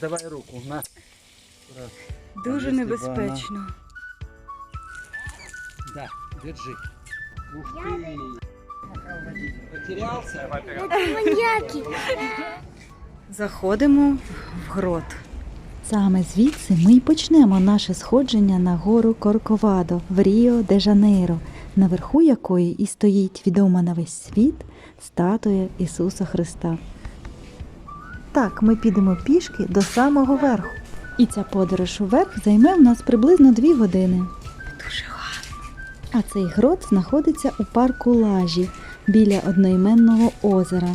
Давай руку, на. Раз. Дуже б небезпечно. Да, держи. Ух ты. Потерялся? Маньяки. Заходимо в грот. Саме звідси ми й почнемо наше сходження на гору Корковадо в Ріо де Жанейро, наверху якої і стоїть відома на весь світ статуя Ісуса Христа. Так, ми підемо пішки до самого верху. І ця подорож уверх займе в нас приблизно дві години. Дуже гарно. А цей грот знаходиться у парку Лажі біля одноіменного озера.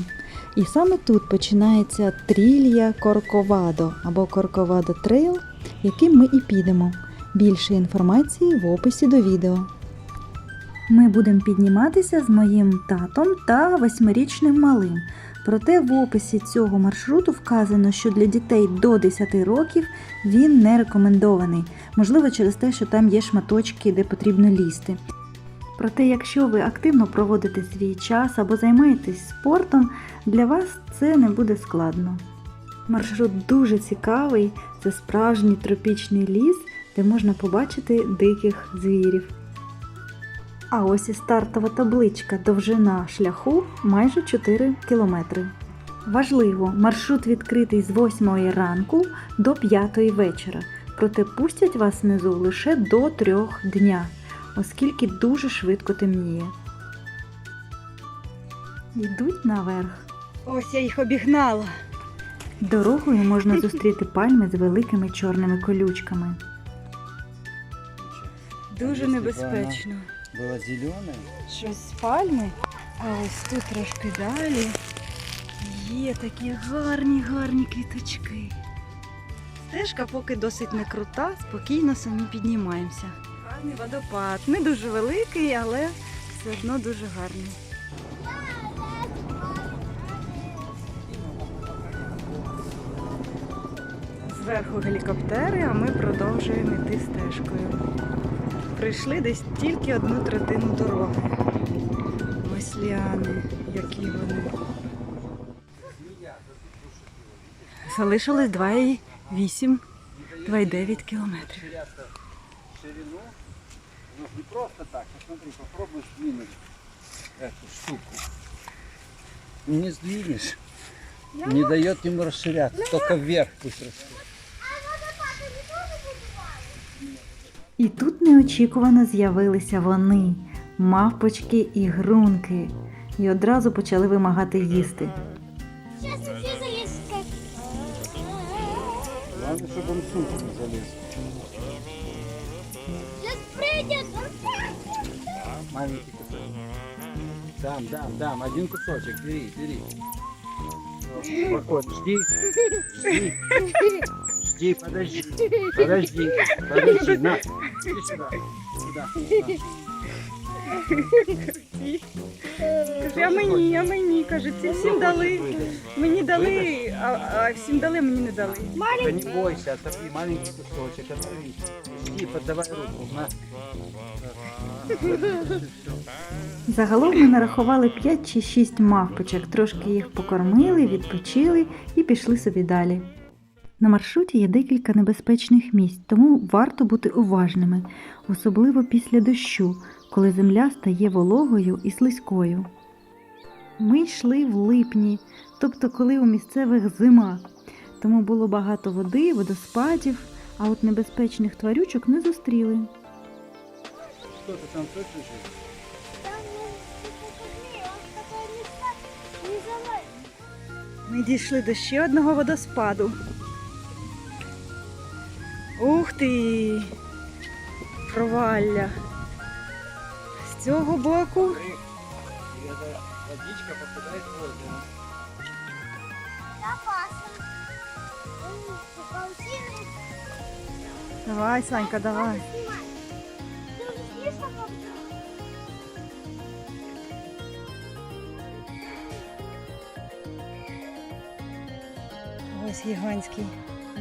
І саме тут починається трілля Корковадо або Корковадо Трейл, яким ми і підемо. Більше інформації в описі до відео. Ми будемо підніматися з моїм татом та восьмирічним малим. Проте в описі цього маршруту вказано, що для дітей до 10 років він не рекомендований, можливо, через те, що там є шматочки, де потрібно лізти. Проте, якщо ви активно проводите свій час або займаєтесь спортом, для вас це не буде складно. Маршрут дуже цікавий, це справжній тропічний ліс, де можна побачити диких звірів. А ось і стартова табличка довжина шляху майже 4 кілометри. Важливо, маршрут відкритий з 8 ранку до 5 вечора, проте пустять вас внизу лише до 3 дня, оскільки дуже швидко темніє. Йдуть наверх. Ось я їх обігнала. Дорогою можна зустріти пальми з великими чорними колючками. Дуже небезпечно. Была зеленая. Щось з пальми, а ось тут трошки далі є такі гарні, гарні квіточки. Стежка поки досить не крута, спокійно самі піднімаємося. Гарний водопад. Не дуже великий, але все одно дуже гарний. Зверху гелікоптери, а ми продовжуємо йти стежкою. Прийшли десь тільки одну третину дороги. Ось ліани, які вони. Залишилось 2,8, 2,9 кілометрів. Ширину. Ну, не просто так. Посмотри, попробуй сдвинуть эту штуку. Не сдвинешь. Не дает ему расширяться. Только вверх пусть растет. І тут неочікувано з'явилися вони, мавпочки і грунки, і одразу почали вимагати їсти. Главное, чтобы он сумку не залез. Маленький кусочек. Дам, дам, дам. Один кусочек. Бери, бери. Спокойно. Жди. Жди. Жди, подожди. Подожди. Подожди. На. Иди сюда. Сюда. Каже, а мені, а мені, каже, ці всім дали. Мені дали, а, а всім дали, мені не дали. Да не бойся, оторви маленький кусочек, оторви. Жди, подавай руку. На. Загалом ми нарахували 5 чи 6 мавпочок, трошки їх покормили, відпочили і пішли собі далі. На маршруті є декілька небезпечних місць, тому варто бути уважними, особливо після дощу, коли земля стає вологою і слизькою. Ми йшли в липні, тобто коли у місцевих зима, тому було багато води, водоспадів, а от небезпечних тварючок не зустріли. Что ты там залазит. Ми дійшли до ще одного водоспаду. Ух ти! Провалля. З цього боку И эта водичка попадает в озеро. Опасно. М, паутины. Давай, Санька, давай. Снимай. Ты уже слишком много? Ось гігантський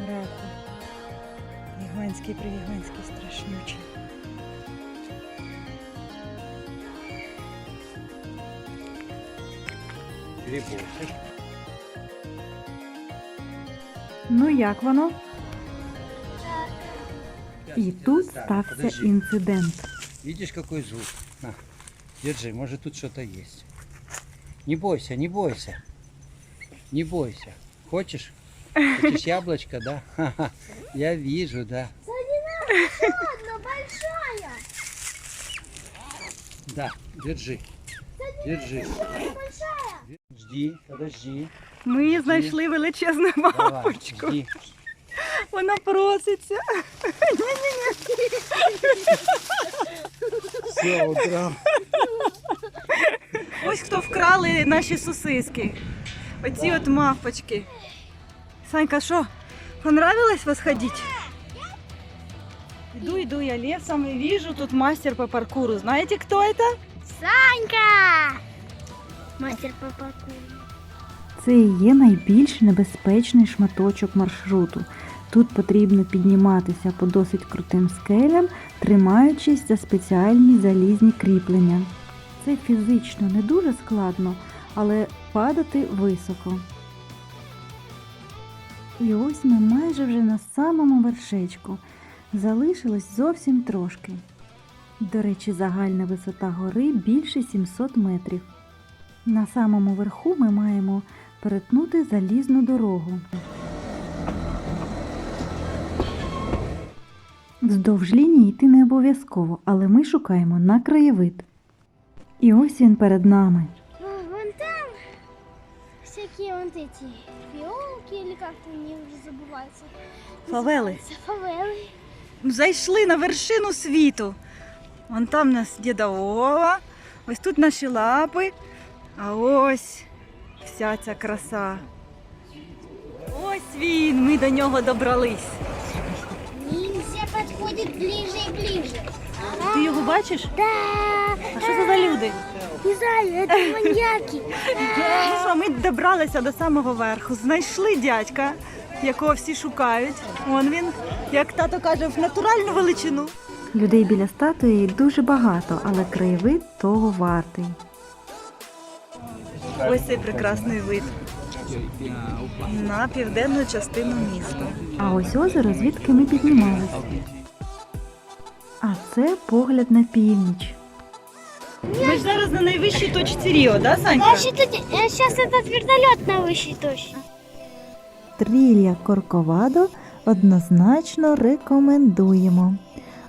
раку. Гігантський пригігантський страшнючий. Ну як воно? І тут стався інцидент. Видишь, какой звук? На, держи, может тут что-то есть. Не бойся, не бойся. Не бойся. Хочешь? Хочешь яблочко, да? Ха-ха. Я вижу, да. Большая. Да, держи. Держи. Большая. Жди, подожди. Ми знайшли величезну Давай, бабочку. жди. Вона проситься. Все, убрал. Ось хто вкрали наші сосиски. Оці от мавпочки. Санька, що? Понравилось вас ходить? Иду, иду я лесом и вижу тут мастер по паркуру. Знаете, кто это? Санька. Мастер по паркуру. Це і є найбільш небезпечний шматочок маршруту. Тут потрібно підніматися по досить крутим скелям, тримаючись за спеціальні залізні кріплення. Це фізично не дуже складно, але падати високо. І ось ми майже вже на самому вершечку. Залишилось зовсім трошки. До речі, загальна висота гори більше 700 метрів. На самому верху ми маємо перетнути залізну дорогу. Вздовж лінії йти не обов'язково, але ми шукаємо на краєвид. І ось він перед нами вот эти фиолки или как-то они уже забываются. Фавели. Называются Фавелы. Зайшли на вершину світу. Вон там у нас діда Вова, ось тут наші лапи, а ось вся ця краса. Ось він, ми до нього добрались. Ниндзя подходит ближе и ближе. Ти його бачиш? Да. А що це за люди? Не знаю, это маньяки. Що, ми добралися до самого верху, знайшли дядька, якого всі шукають. Вон він, як тато каже, в натуральну величину. Людей біля статуї дуже багато, але краєвид того вартий. Ось цей прекрасний вид на південну частину міста. А ось озеро, звідки ми піднімалися. А це погляд на північ. Ми ж зараз на найвищій точці Ріо, да, Санька? Значит, сейчас этот вертолет на высшей точке. Трілля Корковадо однозначно рекомендуємо.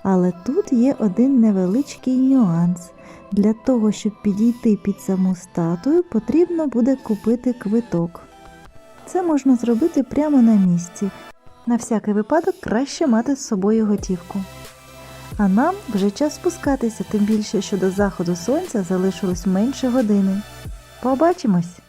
Але тут є один невеличкий нюанс. Для того, щоб підійти під саму статую, потрібно буде купити квиток. Це можна зробити прямо на місці. На всякий випадок краще мати з собою готівку. А нам вже час спускатися, тим більше, що до заходу сонця залишилось менше години. Побачимось!